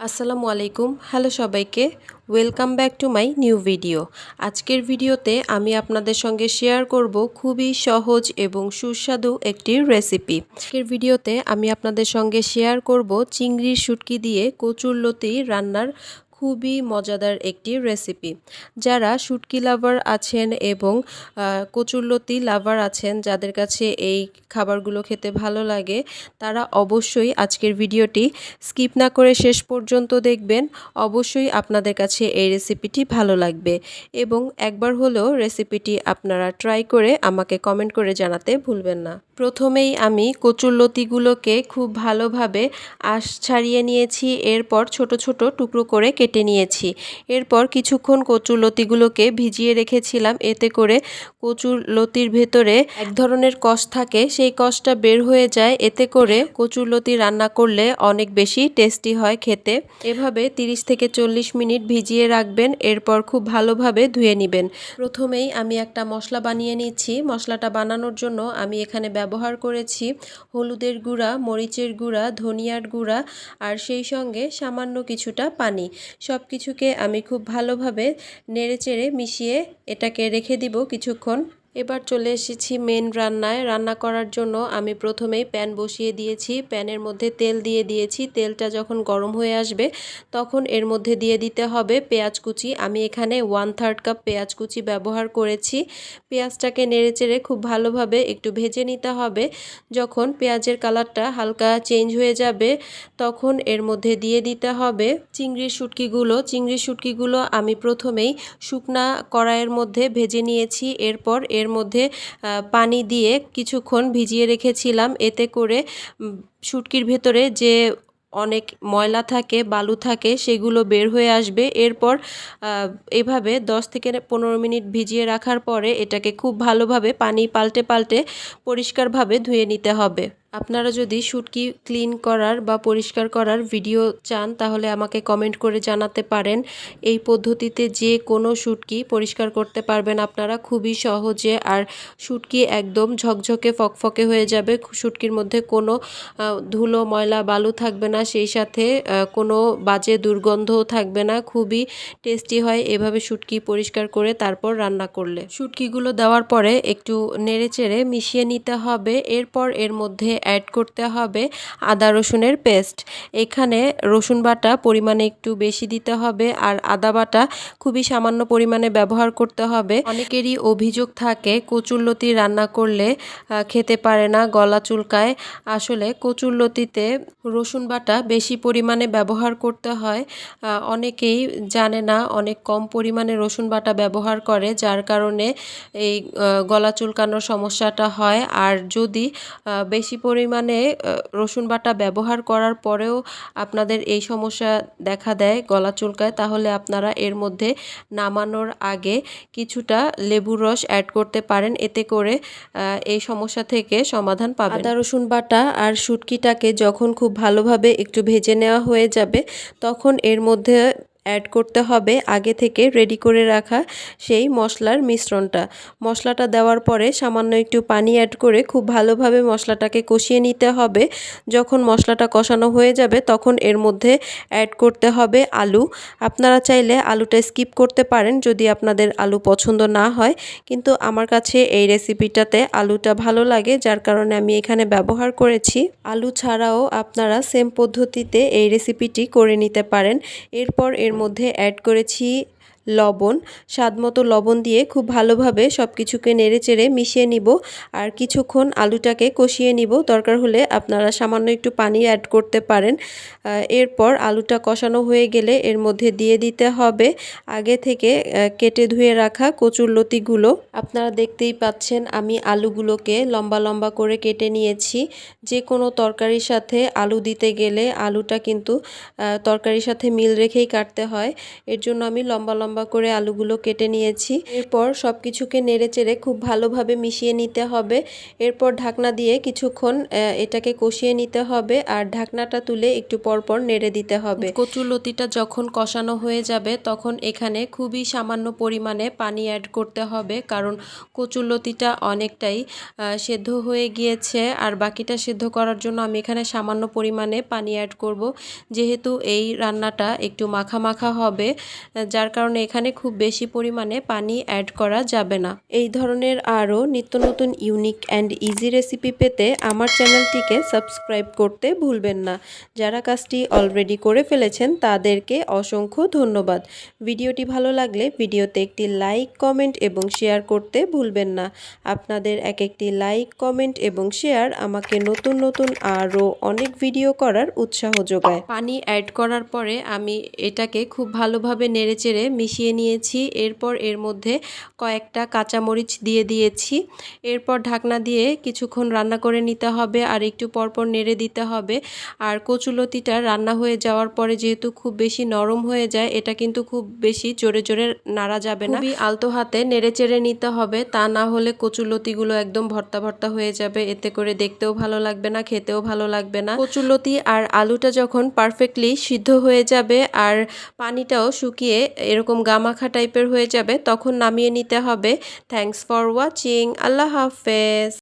আসসালামু আলাইকুম। হ্যালো সবাইকে। Welcome back to my new video আজকের ভিডিওতে আমি আপনাদের সঙ্গে শেয়ার করব খুবই সহজ এবং সুস্বাদু একটি রেসিপি আজকের ভিডিওতে আমি আপনাদের সঙ্গে শেয়ার করব চিংড়ির শুটকি দিয়ে কচুরলতি রান্নার খুবই মজাদার একটি রেসিপি যারা শুটকি লাভার আছেন এবং কচুরলতি লাভার আছেন, যাদের কাছে এই খাবারগুলো খেতে ভালো লাগে, তারা অবশ্যই আজকের ভিডিওটি স্কিপ না করে শেষ পর্যন্ত দেখবেন। অবশ্যই আপনাদের কাছে এই রেসিপিটি ভালো লাগবে। এবং একবার হলেও রেসিপিটি আপনারা ট্রাই করে আমাকে কমেন্ট করে জানাতে ভুলবেন না। প্রথমেই আমি কচুরলতিগুলোকে খুব ভালোভাবে আশ ছাড়িয়ে নিয়েছি। এরপর ছোট ছোট টুকরো করে কেটে নিয়েছি। এরপর কিছুক্ষণ কচুর লতিগুলোকে ভিজিয়ে রেখেছিলাম। এতে করে কচুর লতির ভেতরে এক ধরনের কষ থাকে। সেই কষটা বের হয়ে যায়। এতে করে কচুর লতি রান্না করলে অনেক বেশি টেস্টি হয় খেতে। এভাবে 30 থেকে চল্লিশ মিনিট ভিজিয়ে রাখবেন। এরপর খুব ভালোভাবে ধুয়ে নেবেন। প্রথমেই আমি একটা মশলা বানিয়ে নিচ্ছি। মশলাটা বানানোর জন্য আমি এখানে ব্যবহার করেছি হলুদের গুঁড়া, মরিচের গুঁড়া, ধনিয়ার গুঁড়া আর সেই সঙ্গে সামান্য কিছুটা পানি। সব কিছুকে আমি খুব ভালোভাবে নেড়েচেড়ে মিশিয়ে এটাকে রেখে দিব কিছুক্ষণ। এবার চলে এসেছি মেন রান্নায়। রান্না করার জন্য আমি প্রথমেই প্যান বসিয়ে দিয়েছি। প্যানের মধ্যে তেল দিয়ে দিয়েছি। তেলটা যখন গরম হয়ে আসবে, তখন এর মধ্যে দিয়ে দিতে হবে পেঁয়াজ কুচি। আমি এখানে ওয়ান থার্ড কাপ পেঁয়াজ কুচি ব্যবহার করেছি। পেঁয়াজটাকে নেড়েচেড়ে খুব ভালোভাবে একটু ভেজে নিতে হবে। যখন পেঁয়াজের কালারটা হালকা চেঞ্জ হয়ে যাবে, তখন এর মধ্যে দিয়ে দিতে হবে চিংড়ির শুটকিগুলো। চিংড়ির শুটকিগুলো আমি প্রথমেই শুকনা কড়াইয়ের মধ্যে ভেজে নিয়েছি। এরপর এর মধ্যে পানি দিয়ে কিছুক্ষণ ভিজিয়ে রেখেছিলাম। এতে করে শুটকির ভেতরে যে অনেক ময়লা থাকে, বালু থাকে, সেগুলো বের হয়ে আসবে। এরপর এভাবে 10 থেকে পনেরো মিনিট ভিজিয়ে রাখার পরে এটাকে খুব ভালোভাবে পানি পাল্টে পাল্টে পরিষ্কারভাবে ধুয়ে নিতে হবে। আপনারা যদি শুটকি ক্লিন করার বা পরিষ্কার করার ভিডিও চান, তাহলে আমাকে কমেন্ট করে জানাতে পারেন। এই পদ্ধতিতে যে কোনো শুটকি পরিষ্কার করতে পারবেন আপনারা খুবই সহজে, আর শুটকি একদম ঝকঝকে, ফকফকে হয়ে যাবে। শুটকির মধ্যে কোনো ধুলো, ময়লা, বালু থাকবে না, সেই সাথে কোনো বাজে দুর্গন্ধও থাকবে না। খুবই টেস্টি হয় এভাবে শুটকি পরিষ্কার করে তারপর রান্না করলে। শুটকিগুলো দেওয়ার পরে একটু নেড়ে চেড়ে মিশিয়ে নিতে হবে। এরপর এর মধ্যে অ্যাড করতে হবে আদা রসুনের পেস্ট এখানে রসুন বাটা পরিমাণে একটু বেশি দিতে হবে আর আদা বাটা খুবই সামান্য পরিমাণে ব্যবহার করতে হবে। অনেকেরই অভিযোগ থাকে, কচুরলতি রান্না করলে খেতে পারে না গলা চুলকায়। আসলে কচুরলতিতে রসুন বাটা বেশি পরিমাণে ব্যবহার করতে হয়। অনেকেই জানে না, অনেক কম পরিমাণে রসুন বাটা ব্যবহার করে, যার কারণে এই গলা চুলকানোর সমস্যাটা হয়। আর যদি বেশি পরিমাণে রসুন বাটা ব্যবহার করার পরেও আপনাদের এই সমস্যা দেখা দেয়, গলা চুলকায়, তাহলে আপনারা এর মধ্যে নামানোর আগে কিছুটা লেবুর রস অ্যাড করতে পারেন। এতে করে এই সমস্যা থেকে সমাধান পাবেন। আদা, রসুন বাটা আর শুটকিটাকে যখন খুব ভালোভাবে একটু ভেজে নেওয়া হয়ে যাবে, তখন এর মধ্যে অ্যাড করতে হবে আগে থেকে রেডি করে রাখা সেই মশলার মিশ্রণটা। মশলাটা দেওয়ার পরে সামান্য একটু পানি অ্যাড করে খুব ভালোভাবে মশলাটাকে কষিয়ে নিতে হবে। যখন মশলাটা কষানো হয়ে যাবে তখন এর মধ্যে অ্যাড করতে হবে আলু। আপনারা চাইলে আলুটা স্কিপ করতে পারেন যদি আপনাদের আলু পছন্দ না হয়। কিন্তু আমার কাছে এই রেসিপিটাতে আলুটা ভালো লাগে, যার কারণে আমি এখানে ব্যবহার করেছি। আলু ছাড়াও আপনারা সেম পদ্ধতিতে এই রেসিপিটি করে নিতে পারেন। এরপর এর মধ্যে অ্যাড করেছি লবণ স্বাদমতো লবণ দিয়ে খুব ভালোভাবে সব কিছুকে নেড়ে চেড়ে মিশিয়ে নিব আর কিছুক্ষণ আলুটাকে কষিয়ে নিব। দরকার হলে আপনারা সামান্য একটু পানি অ্যাড করতে পারেন। এরপর আলুটা কষানো হয়ে গেলে এর মধ্যে দিয়ে দিতে হবে আগে থেকে কেটে ধুয়ে রাখা কচুর লতিগুলো। আপনারা দেখতেই পাচ্ছেন আমি আলুগুলোকে লম্বা লম্বা করে কেটে নিয়েছি। যে কোনো তরকারির সাথে আলু দিতে গেলে আলুটা কিন্তু তরকারির সাথে মিল রেখেই কাটতে হয়। এর জন্য আমি লম্বা লম্বা লম্বা করে আলুগুলো কেটে নিয়েছি। এরপর সব কিছুকে নেড়ে চেড়ে খুব ভালোভাবে মিশিয়ে নিতে হবে। এরপর ঢাকনা দিয়ে কিছুক্ষণ এটাকে কষিয়ে নিতে হবে আর ঢাকনাটা তুলে একটু পরপর নেড়ে দিতে হবে। কচুলতিটা যখন কষানো হয়ে যাবে, তখন এখানে খুবই সামান্য পরিমাণে পানি অ্যাড করতে হবে কারণ কচুলতিটা অনেকটাই সেদ্ধ হয়ে গিয়েছে আর বাকিটা সেদ্ধ করার জন্য আমি এখানে সামান্য পরিমাণে পানি অ্যাড করব। যেহেতু এই রান্নাটা একটু মাখা মাখা হবে যার কারণে এখানে খুব বেশি পরিমাণে পানি অ্যাড করা যাবে না। এই ধরনের আরও নিত্য নতুন ইউনিক অ্যান্ড ইজি রেসিপি পেতে আমার চ্যানেলটিকে সাবস্ক্রাইব করতে ভুলবেন না। যারা কাজটি অলরেডি করে ফেলেছেন, তাদেরকে অসংখ্য ধন্যবাদ। ভিডিওটি ভালো লাগলে ভিডিওতে একটি লাইক কমেন্ট এবং শেয়ার করতে ভুলবেন না। আপনাদের এক একটি লাইক কমেন্ট এবং শেয়ার আমাকে নতুন নতুন আরও অনেক ভিডিও করার উৎসাহ যোগায়। পানি অ্যাড করার পরে আমি এটাকে খুব ভালোভাবে নেড়েচেড়ে মিশিয়ে নিয়েছি। এরপর এর মধ্যে কয়েকটা কাঁচামরিচ দিয়ে দিয়েছি। এরপর ঢাকনা দিয়ে কিছুক্ষণ রান্না করে নিতে হবে আর একটু পরপর নেড়ে দিতে হবে। আর কচুলতিটা রান্না হয়ে যাওয়ার পরে যেহেতু খুব বেশি নরম হয়ে যায়, এটা কিন্তু খুব বেশি জোরে জোরে নাড়া যাবে না। খুবই আলতো হাতে নেড়ে চেড়ে নিতে হবে, তা না হলে কচুলতিগুলো একদম ভর্তা ভর্তা হয়ে যাবে। এতে করে দেখতেও ভালো লাগবে না, খেতেও ভালো লাগবে না। কচুলতি আর আলুটা যখন পারফেক্টলি সিদ্ধ হয়ে যাবে আর পানিটাও শুকিয়ে এরকম গামাখা টাইপের হয়ে যাবে তখন নামিয়ে নিতে হবে। থ্যাংকস ফর ওয়াচিং আল্লাহ হাফেজ।